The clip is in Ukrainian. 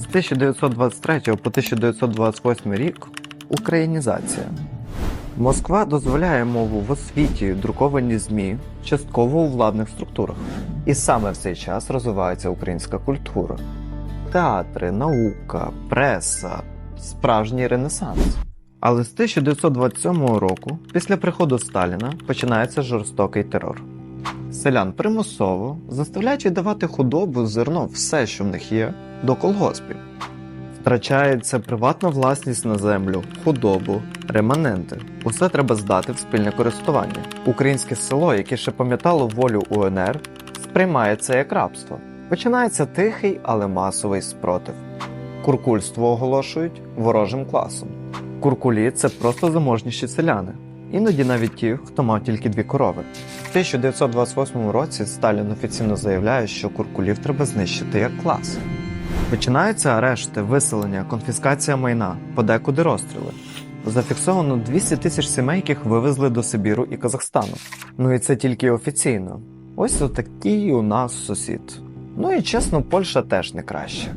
З 1923 по 1928 рік українізація. Москва дозволяє мову в освіті, друковані ЗМІ, частково у владних структурах. І саме в цей час розвивається українська культура. Театри, наука, преса, справжній ренесанс. Але з 1927 року, після приходу Сталіна, починається жорстокий терор. Селян примусово заставляють віддавати худобу, зерно, все, що в них є, до колгоспів. Втрачається приватна власність на землю, худобу, реманенти. Усе треба здати в спільне користування. Українське село, яке ще пам'ятало волю УНР, сприймає це як рабство. Починається тихий, але масовий спротив. Куркульство оголошують ворожим класом. Куркулі це просто заможніші селяни, іноді навіть ті, хто мав тільки дві корови. В 1928 році Сталін офіційно заявляє, що куркулів треба знищити як клас. Починаються арешти, виселення, конфіскація майна, подекуди розстріли. Зафіксовано 200 тисяч сімей, яких вивезли до Сибіру і Казахстану. Ну і це тільки офіційно. Ось отакий у нас сусід. Ну і чесно, Польща теж не краще.